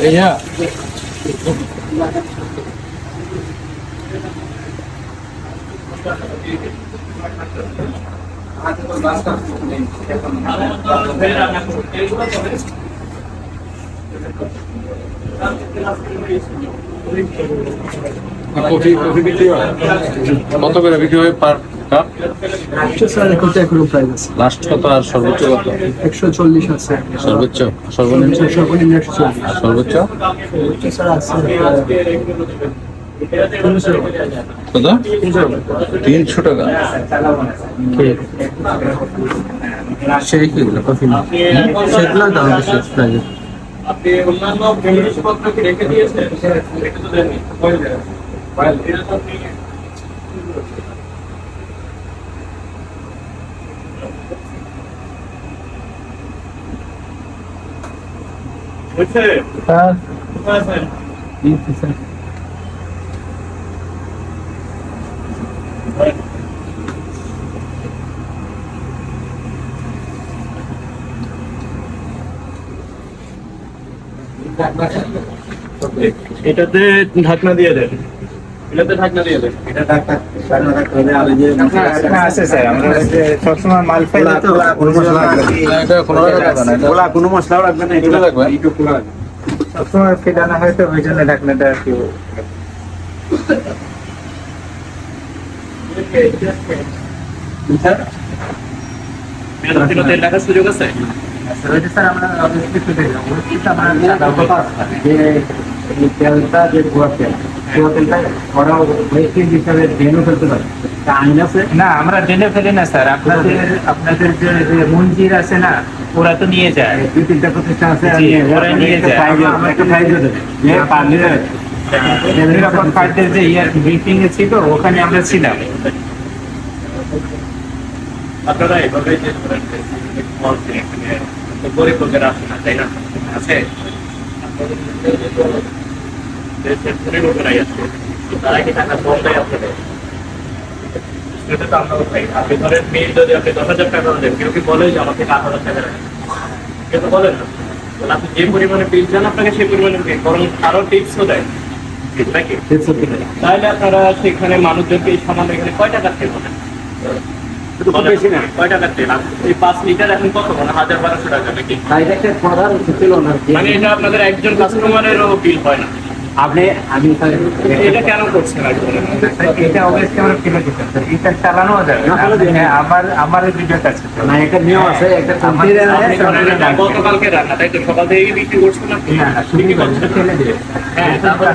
भैया coffee coffee বিক্রি হয়? কত করে বিক্রি হয় পার লাস্ট কত আর সর্বোচ্চ কত? একশো চল্লিশ আছে। সর্বোচ্চ সর্বনিম্ন? সর্বনিম্ন একশো চল্লিশ। সর্বোচ্চ? তিনশো কত? তিনশো টাকা। সেই কফি দাম বেশি আপনি অন্যান্য জিনিসপত্র কি রেখে দিয়েছেন রেখে তো দেননি এটা তো আপনি বুঝছে স্যার কোথায় আছেন দিচ্ছি স্যার এটাতে ঢাকনা দিয়ে দেন। এটাতে ঢাকনা দিয়ে এটা আর আছে স্যার আমরা সবসময় মাল খোলা তো কোনো মশলা রাখবেন না। এটা কোনো রাখবে না এটা কোনো মশলাও রাখবেন না এগুলো রাখবেন? একটু খোলা সবসময় ফেটানো হয় তো ওই জন্য ঢাকনাটা তেল রাখার সুযোগ আছে? যে না, আমরা ফেলি না, স্যার। আপনাদের আপনাদের যে আছে না, ওরা তো নিয়ে যায়। দুই তিনটা প্রতিষ্ঠান আছে ওরা নিয়ে যায়। নিরাপদ খাদ্যের যে ইয়ার ব্রিফিং এ ছিল, ওখানে আমরা ছিলাম। আপনারা এভাবে যে করেন গরিব লোকেরা আসে না তাই না? আছে? দেশের লোকেরাই আছে তারা কি টাকা কম দেয় আপনাদের? সেটা তো আমরা ভাই আপনি ধরেন মেয়ে যদি আপনি দশ হাজার টাকা দেন কেউ কি বলে যে আমাকে আট হাজার টাকা দেন কেউ তো বলেন না। তাহলে আপনি যে পরিমাণে বিল দেন আপনাকে সেই পরিমাণে বরং টিপসও দেয়। নাকি তাহলে আপনারা সেখানে মানুষজনকে এই সামান্য এখানে কয় টাকা তেল বলেন বেশি না। কয় টাকা তেল? এই পাঁচ লিটার এখন কত মানে হাজার বারোশো টাকা নাকি? সাইড প্রধান ছিল না মানে এটা আপনাদের একজন কাস্টমারেরও বিল হয় না। আপনি আমি এটা কেন করছেন আর কি? বলেন? এটা অবশ্যই আমরা ফেলে দিতাম এটা চালানো যাবে না, ফেলে দিন। হ্যাঁ, আমার আমার ভিডিওটা আছে না একটা নিয়ম আছে একটা কোম্পানির আপনি ধরেন এটা গতকালকে রান্না তাই তো? সকাল থেকে বিক্রি করছেন না, না, বিক্রি করছেন? ফেলে দিবে হ্যাঁ তারপর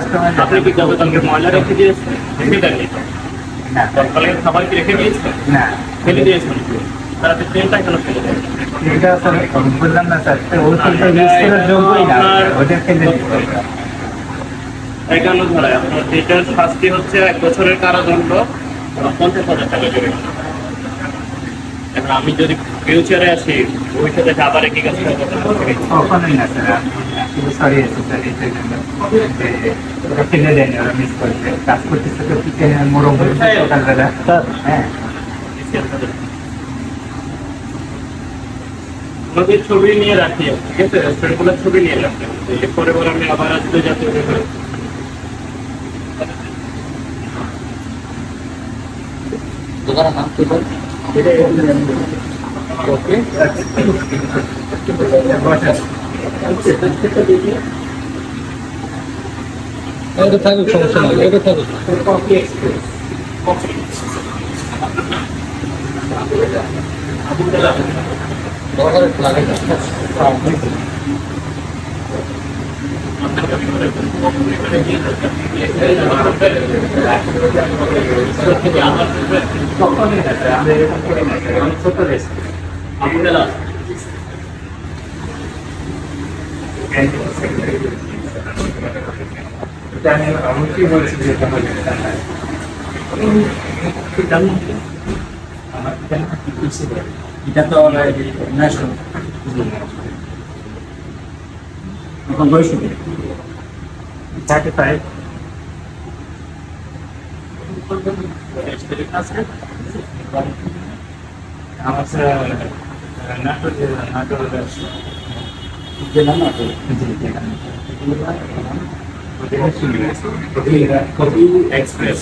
আপনি কি গতকালকে ময়লা রেখে দিয়েছেন? গতকালকে খাবার কি রেখে দিয়েছেন? না। ফেলে দিয়েছেন তার আপনি কেন ফেলে দেন এটা স্যার বললাম না স্যার। তো ইউজ করার যোগ্যই না। ওটা ফেলে দিতে একান্ন ধারায় আপনার যেটার শাস্তি হচ্ছে এক বছরের কারাদণ্ড পঞ্চাশ হাজার টাকা করে। এখন আমি যদি ফিউচারে আসি ভবিষ্যতে আবার একই কাজ কখনোই না স্যার। সরি আছে স্যার এটার জন্য। ওরা ফেলে দেন ওরা মিস করছে। কাজ করতেছে তো মোরম সকালবেলা। হ্যাঁ। আমাদের ছবি নিয়ে রাখি ঠিক আছে? রেস্টুরেন্টগুলোর ছবি নিয়ে রাখি পরে আমি আবার আসতে যাতে দোকানের নাম কি বল? ওকে। এটা থাকুক সমস্যা নেই। এটা থাকুক। Coffee express. কফি দরকার লাগে না কখনোই না স্যার আমরা এরকম করি না স্যার আমি কি বলছি যে হবে এটা তো ন্যাশনাল এখন বয়স কত? 35 আমার নাটোর নাটোর জেলা না তো জি জেলা কপি এক্সপ্রেস।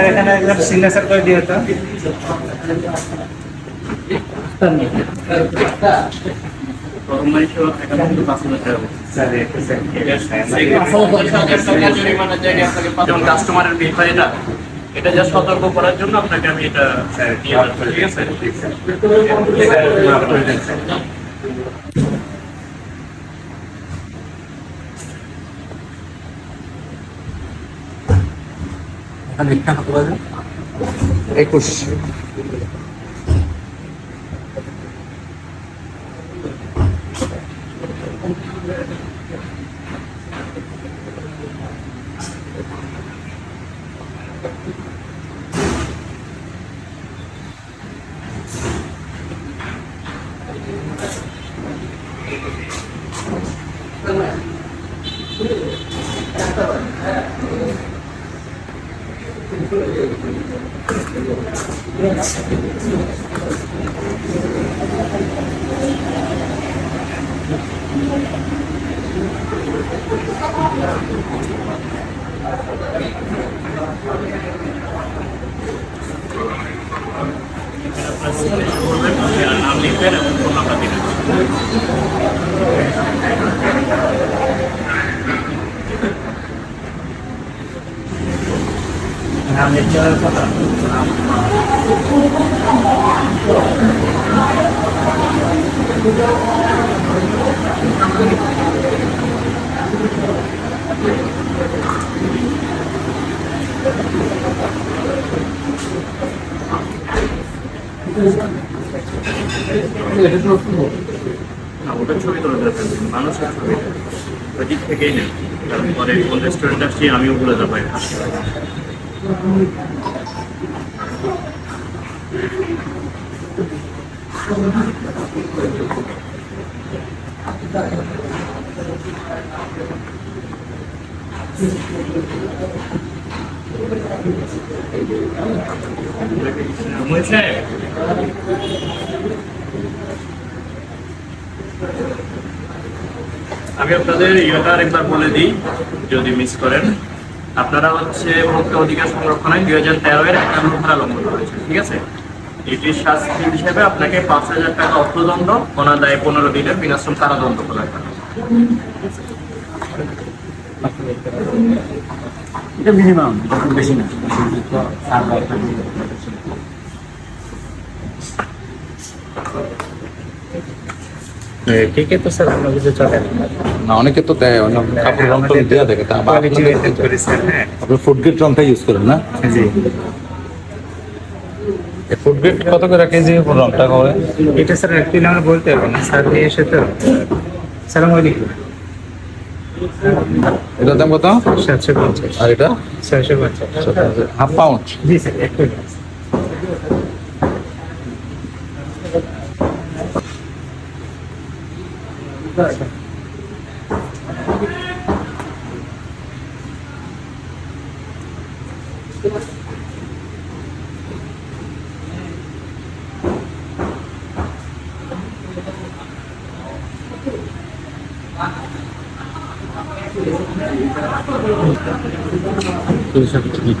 এখানে একদম সিগনেচার করে দিও তো প্রথম মাসে একান্ন থেকে পাঁচ হাজার টাকা স্যার একটু যেমন কাস্টমারের বিল হয় এটা এটা যা সতর্ক করার জন্য আপনাকে আমি এটা নিয়ে ঠিক আছে? একুশ। 上にな。হবে কথা। না, ওটার ছবি তোলা দরকার নেই, মানুষের ছবি। থেকেই নেন তারপরে কোন রেস্টুরেন্ট আসছি আমিও বলে যাব এটা। আমি আপনাদের ইয়েটা আরেকবার বলে দিই যদি মিস করেন। আপনারা হচ্ছে ভোক্তা অধিকার সংরক্ষণ দুই হাজার তেরো এর একান্ন ধারা লঙ্ঘন করেছে ঠিক আছে এটির শাস্তি হিসেবে আপনাকে পাঁচ হাজার টাকা অর্থদণ্ড, অনাদায়ে পনেরো দিনের বিনাশ্রম কারাদণ্ড করা। এটা মিনিমাম সাত লাখ টাকা ঠিক স্যার অন্য কিছু চলে? না না অনেকে তো দেয় অন্য কাপড় রং টং দেওয়া দেখে তা করি আপনি ফুড গ্রেড রংটা ইউজ করেন না? জি। ফুড গ্রেড কত করে কেজি রংটা হবে এটা স্যার অ্যাকচুয়ালি আমরা বলতে পারব না স্যার নিয়ে এসে তো। সালাম আলাইকুম এটার দাম কত? সাতশো পঞ্চাশ। আর এটা? ছয়শো পঞ্চাশ। Half pound? জি স্যার 定食に。